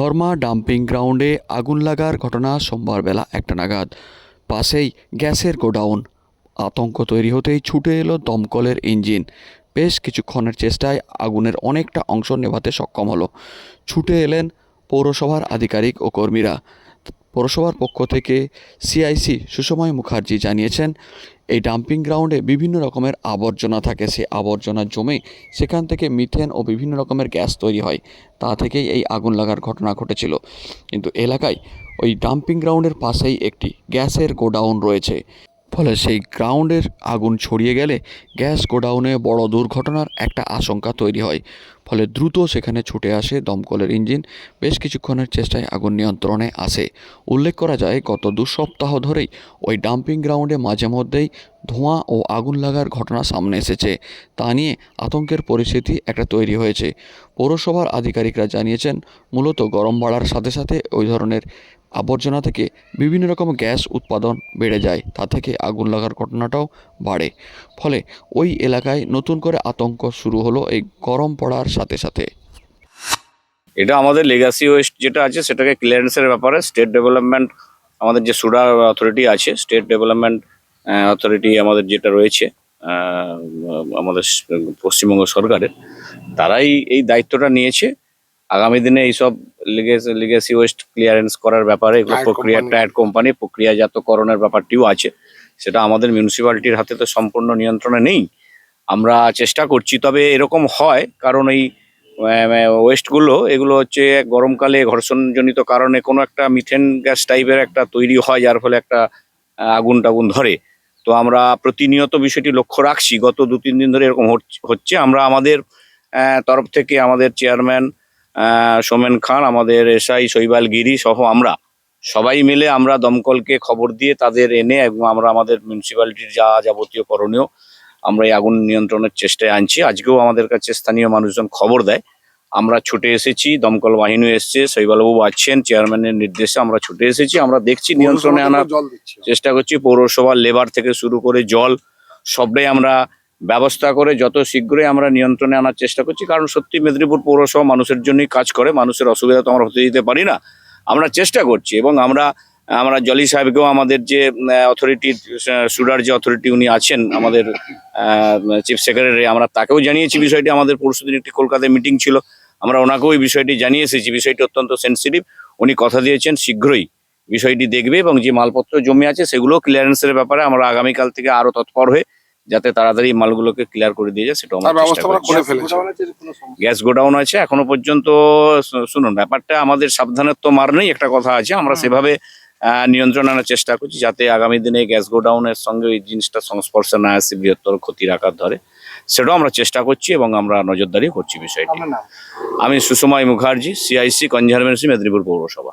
ধর্মা dumping গ্রাউন্ডে আগুন লাগার ঘটনা সোমবার বেলা একটা নাগাদ। পাশেই গ্যাসের গোডাউন। আতঙ্ক তৈরি হতেই ছুটে এলো দমকলের ইঞ্জিন। বেশ কিছুক্ষণের চেষ্টায় আগুনের অনেকটা অংশ নেভাতে সক্ষম হলো। ছুটে এলেন পৌরসভার আধিকারিক ও কর্মীরা। পৌরসভার পক্ষ থেকে সিআইসি সুষময় মুখার্জি জানিয়েছেন, এই ডাম্পিং গ্রাউন্ডে বিভিন্ন রকমের আবর্জনা থাকে। সেই আবর্জনা জমে সেখান থেকে মিথেন ও বিভিন্ন রকমের গ্যাস তৈরি হয়। তা থেকেই এই আগুন লাগার ঘটনা ঘটেছিল। কিন্তু এলাকায় ওই ডাম্পিং গ্রাউন্ডের পাশেই একটি গ্যাসের গোডাউন রয়েছে। ফলে সেই গ্রাউন্ডের আগুন ছড়িয়ে গেলে গ্যাস গোডাউনে বড় দুর্ঘটনার একটা আশঙ্কা তৈরি হয়। ফলে দ্রুত সেখানে ছুটে আসে দমকলের ইঞ্জিন। বেশ কিছুক্ষণের চেষ্টায় আগুন নিয়ন্ত্রণে আসে। উল্লেখ করা যায়, গত দু সপ্তাহ ধরেই ওই ডাম্পিং গ্রাউন্ডে মাঝে মধ্যেই ধোঁয়া ও আগুন লাগার ঘটনা সামনে এসেছে। তা নিয়ে আতঙ্কের পরিস্থিতি একটা তৈরি হয়েছে। পৌরসভার আধিকারিকরা জানিয়েছেন, মূলত গরম বাড়ার সাথে সাথে ওই ধরনের আবর্জনা থেকে বিভিন্ন রকম গ্যাস উৎপাদন বেড়ে যায়, তা থেকে আগুন লাগার ঘটনাটাও বাড়ে। ফলে ওই এলাকায় নতুন করে আতঙ্ক শুরু হলো এই গরম পড়ার সাথে সাথে। এটা আমাদের লেগাসি ওয়েস্ট যেটা আছে, সেটাকে ক্লিয়ারেন্সের ব্যাপারে স্টেট ডেভেলপমেন্ট আমাদের যে সুডা অথরিটি আছে স্টেট ডেভেলপমেন্ট অথরিটি আমাদের যেটা রয়েছে আমাদের পশ্চিমবঙ্গ সরকারের, তারাই এই দায়িত্বটা নিয়েছে। আগামী দিনে এইসব লিগেসি ওয়েস্ট ক্লিয়ারেন্স করার ব্যাপারে এগুলো প্রক্রিয়া। টায়ার কোম্পানি প্রক্রিয়াজাতকরণের ব্যাপারটিও আছে। সেটা আমাদের মিউনিসিপ্যালিটির হাতে তো সম্পূর্ণ নিয়ন্ত্রণে নেই। আমরা চেষ্টা করছি তবে এরকম হয় কারণ এই ওয়েস্টগুলো এগুলো হচ্ছে গরমকালে ঘর্ষণজনিত কারণে কোনো একটা মিথেন গ্যাস টাইপের একটা তৈরি হয় যার ফলে একটা আগুন টাগুন ধরে। তো আমরা প্রতিনিয়ত বিষয়টি লক্ষ্য রাখছি। গত দু তিন দিন ধরে এরকম হচ- হচ্ছে। আমরা আমাদের তরফ থেকে আমাদের চেয়ারম্যান সোমেন খান আমাদের এসআই শৈবাল গিরি সহ আমরা সবাই মিলে আমরা দমকলকে খবর দিয়ে তাদের এনে এবং আমরা আমাদের মিউনিসিপ্যালিটির যা যাবতীয় করণীয় আমরা এই আগুন নিয়ন্ত্রণের চেষ্টায় আনছি। আজকেও আমাদের কাছে স্থানীয় মানুষজন খবর দেয়। আমরা ছুটে এসেছি দমকল বাহিনী এসছে শৈবালবাবু আছেন চেয়ারম্যানের নির্দেশে আমরা ছুটে এসেছি। আমরা দেখছি নিয়ন্ত্রণে আনার চেষ্টা করছি পৌরসভার লেবার থেকে শুরু করে জল সবটাই আমরা ব্যবস্থা করে যত শীঘ্রই আমরা নিয়ন্ত্রণে আনার চেষ্টা করছি, কারণ সত্যি মেদিনীপুর পৌরসভা মানুষের জন্যই কাজ করে, মানুষের অসুবিধা তো আমরা হতে দিতে পারি না। আমরা চেষ্টা করছি এবং আমরা আমরা জলি সাহেবকেও আমাদের যে অথরিটি সুডার যে অথরিটি উনি আছেন, আমাদের চিফ সেক্রেটারি আমরা তাকেও জানিয়েছি বিষয়টি, আমাদের পরশুদিন একটি কলকাতায় মিটিং ছিল, আমরা ওনাকেও এই বিষয়টি জানিয়ে এসেছি, বিষয়টি অত্যন্ত সেন্সিটিভ উনি কথা দিয়েছেন, শীঘ্রই বিষয়টি দেখবে এবং যে মালপত্র জমে আছে সেগুলো ক্লিয়ারেন্সের ব্যাপারে আমরা আগামীকাল থেকে আরও তৎপর হয়ে যাতে তাড়াতাড়ি মালগুলোকে ক্লিয়ার করে দিয়ে যায় সেটা গ্যাস গোডাউন আছে এখনও পর্যন্ত শুনুন ব্যাপারটা আমাদের সাবধানের তো মার নেই একটা কথা আছে আমরা সেভাবে আহ, নিয়ন্ত্রণ আনার চেষ্টা করছি যাতে আগামী দিনে গ্যাস গোডাউনের সঙ্গে ওই জিনিসটা সংস্পর্শে না আসে বৃহত্তর ক্ষতির আকার ধরে সেটাও আমরা চেষ্টা করছি এবং আমরা নজরদারি করছি বিষয়টি। আমি সুষমাই মুখার্জি সিআইসি কনজারভেন্সি মেদিনীপুর পৌরসভা